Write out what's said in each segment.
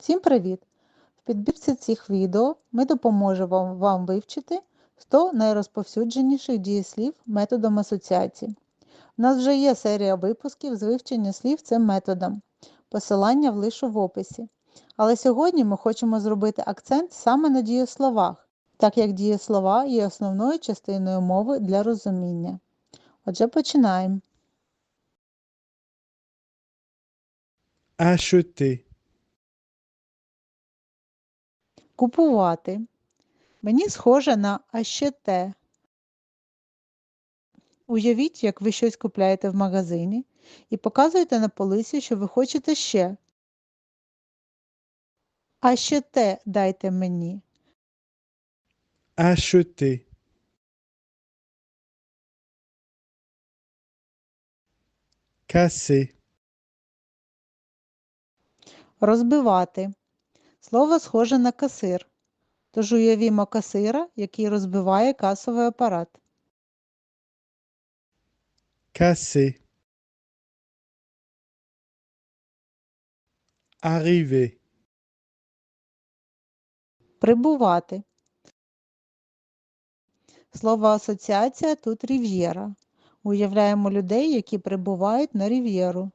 Всім привіт! В підбірці цих відео ми допоможемо вам вивчити 100 найрозповсюдженіших дієслів методом асоціації. У нас вже є серія випусків з вивчення слів цим методом. Посилання влишу в описі. Але сьогодні ми хочемо зробити акцент саме на дієсловах, так як дієслова є основною частиною мови для розуміння. Отже, починаємо. Acheter. Купувати. Мені схоже на «а ще те». Уявіть, як ви щось купляєте в магазині і показуєте на полиці, що ви хочете ще. А ще те дайте мені. Acheter. Casser. Розбивати. Слово схоже на касир. Тож уявімо касира, який розбиває касовий апарат. Casser. Arriver. Прибувати. Слово асоціація тут рів'єра. Уявляємо людей, які прибувають на рів'єру.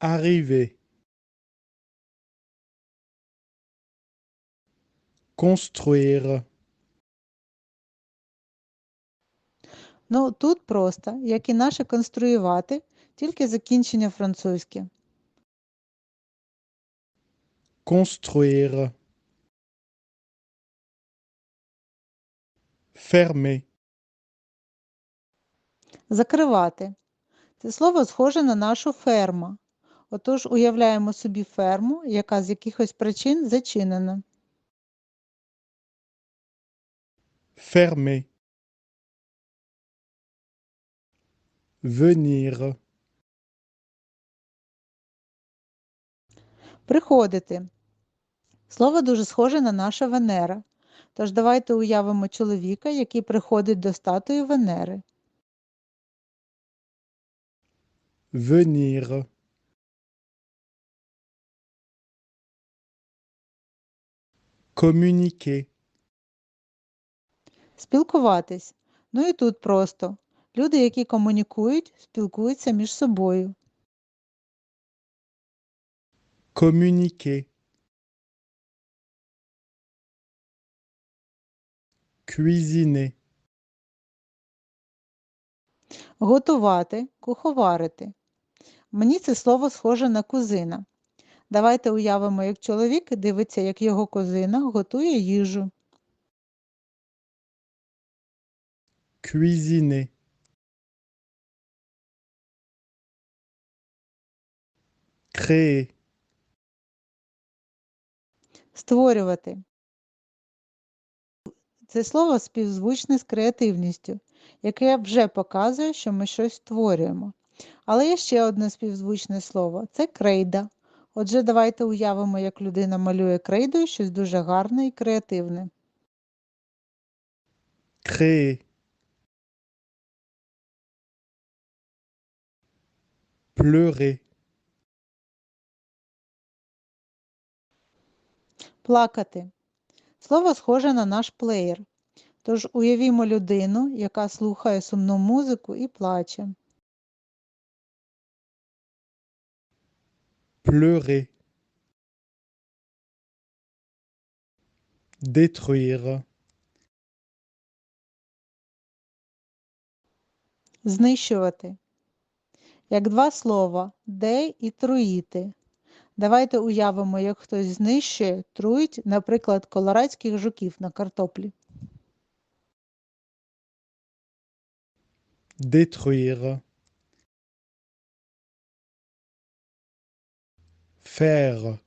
Arriver. Construire. Ну, тут просто, як і наше конструювати, тільки закінчення французьке. Construire. Fermer. Закривати. Це слово схоже на нашу ферма. Отож уявляємо собі ферму, яка з якихось причин зачинена. Fermer. Venir. Приходити. Слово дуже схоже на наша Венера. Тож давайте уявимо чоловіка, який приходить до статуї Венери. Venir. Communiquer. Спілкуватись. Ну і тут просто. Люди, які комунікують, спілкуються між собою. Communiquer. Cuisiner. Готувати, куховарити. Мені це слово схоже на кузина. Давайте уявимо, як чоловік дивиться, як його кузина готує їжу. Cuisiner. Créer. Створювати. Це слово співзвучне з креативністю, яке вже показує, що ми щось створюємо. Але є ще одне співзвучне слово це крейда. Отже, давайте уявимо, як людина малює крейдою щось дуже гарне і креативне. Créer. Pleurer. Плакати. Слово схоже на наш плеєр. Тож уявімо людину, яка слухає сумну музику і плаче. Pleurer. Détruire. Знищувати. Як два слова де і труїти. Давайте уявимо, як хтось знищує, труїть, наприклад, колорадських жуків на картоплі. Détruire. Faire.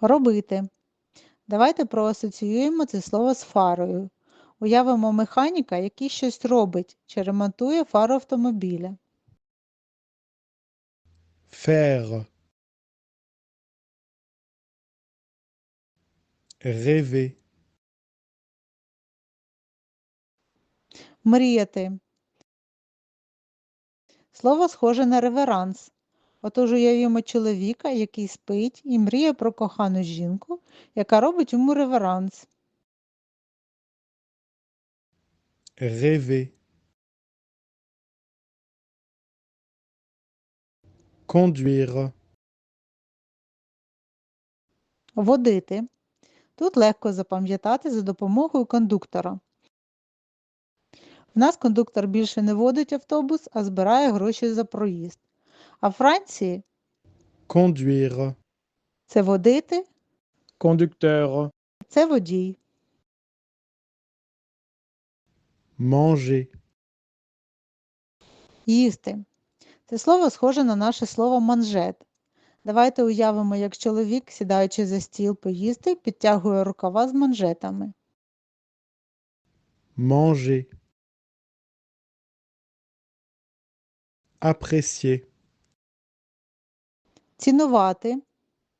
Робити. Давайте проасоціюємо це слово з фарою. Уявимо механіка, який щось робить чи ремонтує фару автомобіля. Faire. Rêver. Мріяти. Слово схоже на реверанс. Отож уявімо чоловіка, який спить і мріє про кохану жінку, яка робить йому реверанс. Rêver. Conduire. Водити. Тут легко запам'ятати за допомогою кондуктора. В нас кондуктор більше не водить автобус, а збирає гроші за проїзд. А в Франції Conduire. це водити, Conducteur. це водій. Manger. Їсти. Це слово схоже на наше слово манжет. Давайте уявимо, як чоловік, сідаючи за стіл поїсти, підтягує рукава з манжетами. Manger. Apprécier. Цінувати,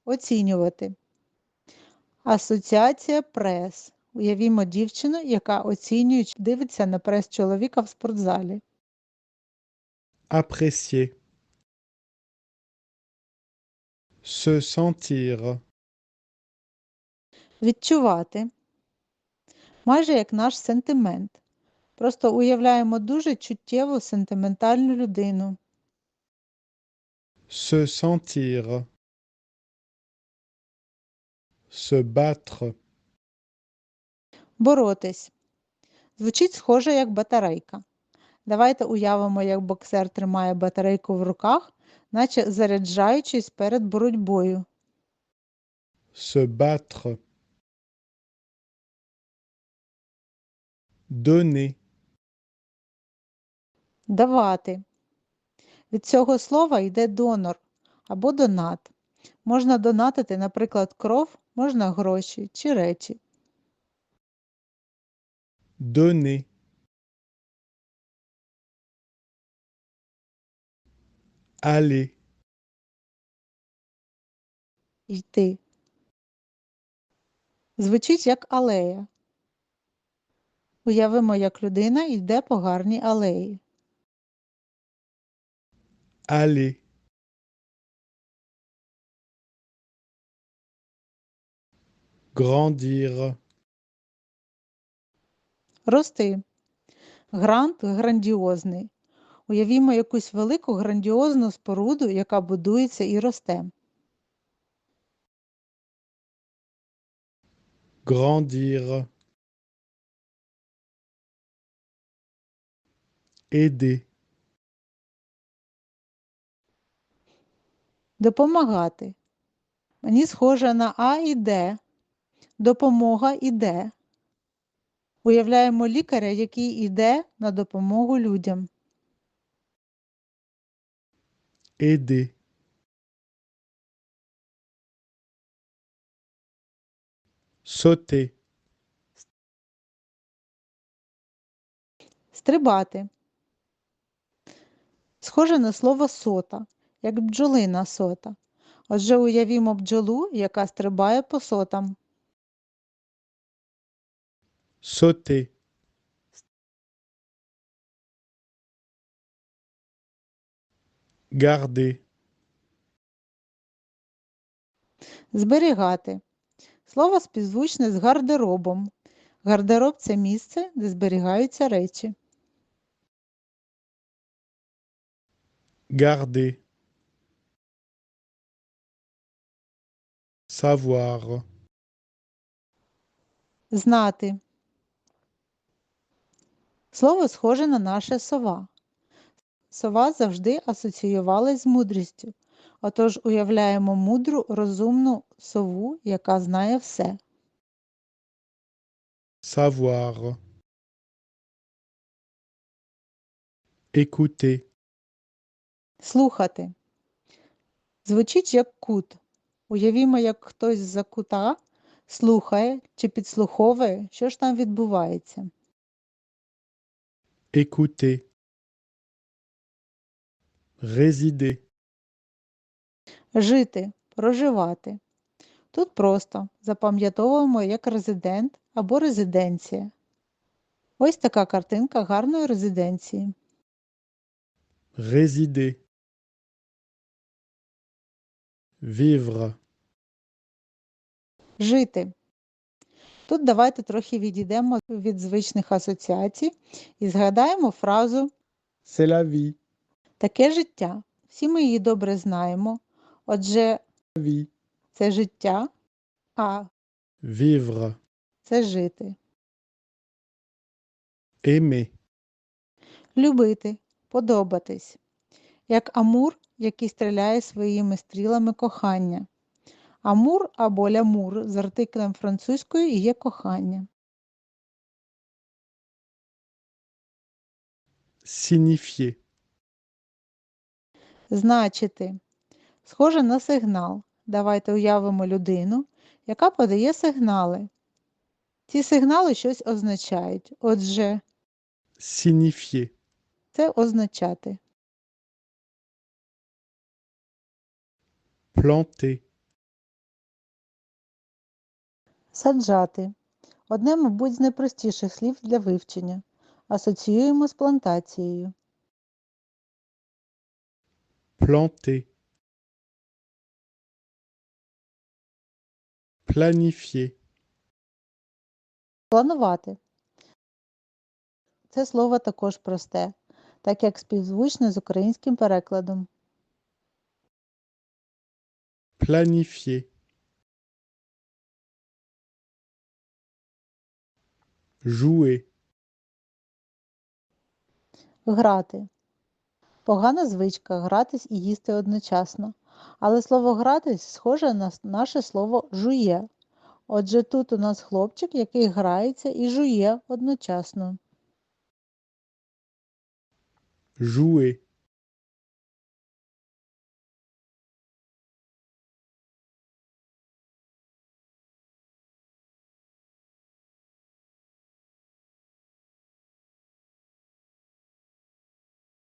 оцінювати. Асоціація прес. Уявімо дівчину, яка оцінює, дивиться на прес чоловіка в спортзалі. Apprécier. Se sentir. Відчувати. Майже як наш сентимент. Просто уявляємо дуже чуттєву сентиментальну людину. Se sentir. Se battre. Боротись. Звучить схоже як батарейка. Давайте уявимо, як боксер тримає батарейку в руках, наче заряджаючись перед боротьбою. Se battre. Donner. Давати. Від цього слова йде донор або донат. Можна донатити, наприклад, кров, можна гроші чи речі. Donner. Aller. Йти. Звучить як алея. Уявимо, як людина йде по гарній алеї. Aller. Grandir. Рости. Грант грандіозний. Уявімо якусь велику грандіозну споруду, яка будується і росте. Grandir. Aider. Допомагати. Мені схоже на А і Д. Допомога іде. Уявляємо лікаря, який іде на допомогу людям. Aider. Sauter. Стрибати. Схоже на слово сота, як бджолина сота. Отже, уявімо бджолу, яка стрибає по сотам. Sauter. Garder. Зберігати. Слово співзвучне з гардеробом. Гардероб це місце, де зберігаються речі. Garder. Savoir. Знати. Слово схоже на наше сова. Сова завжди асоціювалась з мудрістю. Отож уявляємо мудру, розумну сову, яка знає все. Savoir. Écouter. Слухати. Звучить як кут. Уявімо, як хтось з-за кута слухає чи підслуховує, що ж там відбувається. Écouter. Résider. Жити, проживати. Тут просто запам'ятовуємо як резидент або резиденція. Ось така картинка гарної резиденції. Résider. Vivre. Жити. Тут давайте трохи відійдемо від звичних асоціацій і згадаємо фразу C'est la vie. таке життя. Всі ми її добре знаємо. Отже, vie. це життя, а Vivre. це жити. Aimer. Любити, подобатись. Як Амур, який стріляє своїми стрілами кохання. Амур або лямур з артиклем французькою є кохання. Signifier. Значити. Схоже на сигнал. Давайте уявимо людину, яка подає сигнали. Ці сигнали щось означають. Отже, Signifier. це означати. Planter. Саджати. Одне, мабуть, з найпростіших слів для вивчення. Асоціюємо з плантацією. Planter. Planifier. Планувати. Це слово також просте, так як співзвучне з українським перекладом. Planifier. Jouer. Грати. Погана звичка гратись і їсти одночасно. Але слово гратись схоже на наше слово жує. Отже, тут у нас хлопчик, який грається і жує одночасно. Jouer.